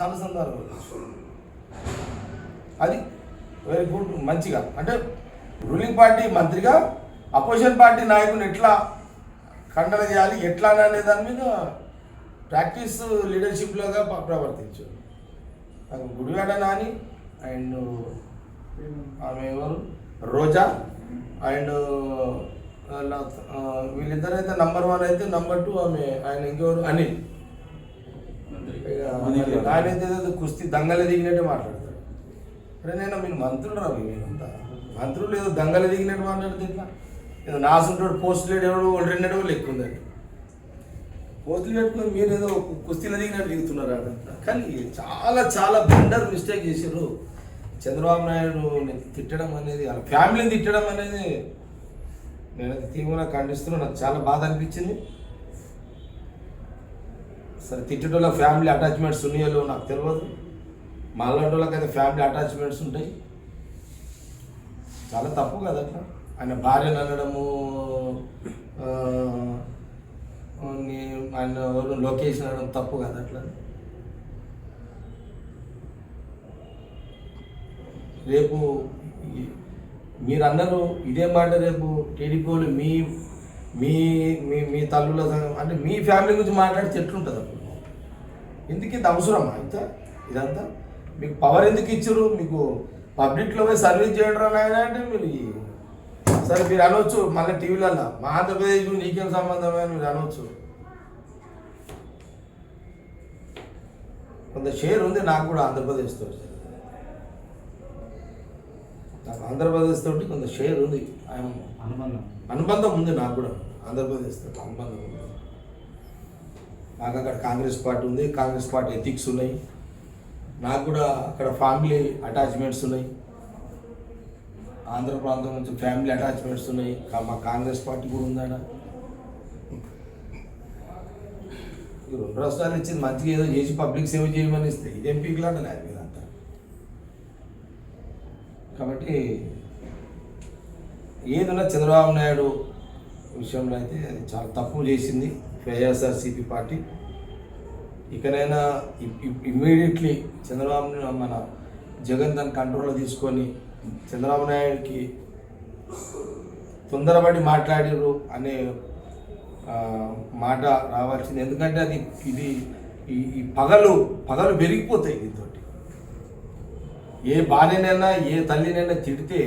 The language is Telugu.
చాలా సందర్భాలు అది వెరీ గుడ్ మంచిగా. అంటే రూలింగ్ పార్టీ మంత్రిగా అపోజిషన్ పార్టీ నాయకుని ఎట్లా ఖండన చేయాలి ఎట్లా అనే దాని మీద ప్రాక్టీస్ లీడర్షిప్లోగా ప్రవర్తించు ప్రవర్తించారు. నాకు గుడివాడ నాని అండ్ ఆమె ఎవరు? రోజా. అండ్ వీళ్ళిద్దరైతే నంబర్ వన్ అయితే నంబర్ టూ ఆమె ఆయన ఇంకెవరు? అనిల్. ఆయన ఏదో కుస్తీ దంగలు దిగినట్టే మాట్లాడతాడు. అరే నేను మీరు మంత్రులు రావు మీరంతా మంత్రులు ఏదో దంగలు దిగినట్టు మాట్లాడితే ఇట్లా. ఏదో నాసుంటాడు పోస్టులు ఎవడు రెండు అడుగులు లెక్క ఉందండి పోస్టులు పెట్టుకుని మీరు ఏదో కుస్తీలో దిగినట్టు దిగుతున్నారు ఆడంతా కానీ చాలా చాలా బండర్ మిస్టేక్ చేశారు. చంద్రబాబు నాయుడు తిట్టడం అనేది వాళ్ళ ఫ్యామిలీని తిట్టడం అనేది నేను తీవ్రంగా ఖండిస్తున్నా నాకు చాలా బాధ అనిపించింది. సరే తిట్టేటోళ్ళ ఫ్యామిలీ అటాచ్మెంట్స్ ఉన్నాయో నాకు తెలియదు మాలాంటి అయితే ఫ్యామిలీ అటాచ్మెంట్స్ ఉంటాయి. చాలా తప్పు కదా అట్లా? ఆయన భార్యను అనడము ఆయన ఎవరు లొకేషన్ అనడం తప్పు కదా అట్లా? రేపు మీరందరూ ఇదే మాట రేపు టీడీపీ వాళ్ళు మీ మీ మీ మీ తల్లుల అంటే మీ ఫ్యామిలీ గురించి మాట్లాడితే ఎట్లుంటుంది అప్పుడు? ఎందుకు ఇంత అవసరమా ఇంత? ఇదంతా? మీకు పవర్ ఎందుకు ఇచ్చారు? మీకు పబ్లిక్లో పోయి సర్వీస్ చేయడం అంటే మీరు సరే మీరు అనవచ్చు మళ్ళీ టీవీలలో మా ఆంధ్రప్రదేశ్ నీకేం సంబంధం అని మీరు అనవచ్చు కొంత షేర్ ఉంది నాకు కూడా ఆంధ్రప్రదేశ్తో నాకు ఆంధ్రప్రదేశ్ తోటి కొంత షేర్ ఉంది. ఆయన అనుబంధం. అనుబంధం ఉంది నాకు కూడా. ఆంధ్రప్రదేశ్ తోటి అనుబంధం ఉంది. నాకు అక్కడ కాంగ్రెస్ పార్టీ ఉంది. కాంగ్రెస్ పార్టీ ఎథిక్స్ ఉన్నాయి. నాకు కూడా అక్కడ ఫ్యామిలీ అటాచ్మెంట్స్ ఉన్నాయి. ఆంధ్ర ప్రాంతం నుంచి ఫ్యామిలీ అటాచ్మెంట్స్ ఉన్నాయి. మా కాంగ్రెస్ పార్టీ కూడా ఉందాడ రెండు రాష్ట్రాలు ఇచ్చింది మంచిగా ఏదో చేసి పబ్లిక్ సేవ చేయమని ఇస్తే ఇదేం పీకులాడలేదు మీరంతా కాబట్టి ఏదైనా చంద్రబాబు నాయుడు విషయంలో అయితే అది చాలా తప్పు చేసింది. YSRCP party. ఇకనైనా ఇమ్మీడియట్లీ చంద్రబాబు మన జగన్ తన కంట్రోల్లో తీసుకొని చంద్రబాబు నాయుడుకి తొందరపడి మాట్లాడారు అనే మాట రావాల్సింది. ఎందుకంటే అది ఇది ఈ పగలు పగలు పెరిగిపోతాయి దీంతో ఏ భార్యనైనా ఏ తల్లినైనా తిడితే